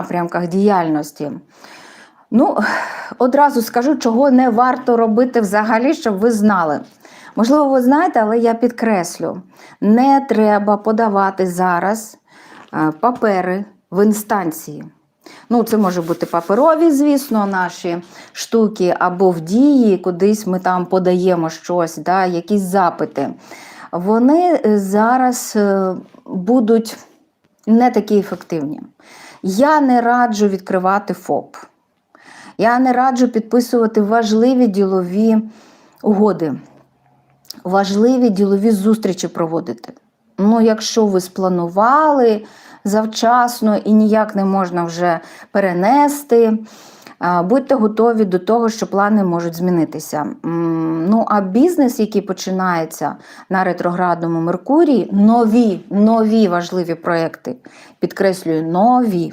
напрямках діяльності. Ну, одразу скажу, чого не варто робити взагалі, щоб ви знали. Можливо, ви знаєте, але я підкреслю: не треба подавати зараз е, папери в інстанції. Ну, це може бути паперові, звісно, наші штуки, або в дії, кудись ми там подаємо щось, да, якісь запити. Вони е, зараз е, будуть не такі ефективні. Я не раджу відкривати ФОП. Я не раджу підписувати важливі ділові угоди, важливі ділові зустрічі проводити. Ну, якщо ви спланували завчасно і ніяк не можна вже перенести, будьте готові до того, що плани можуть змінитися. Ну, а бізнес, який починається на ретроградному Меркурії, нові, нові важливі проекти, підкреслюю, нові.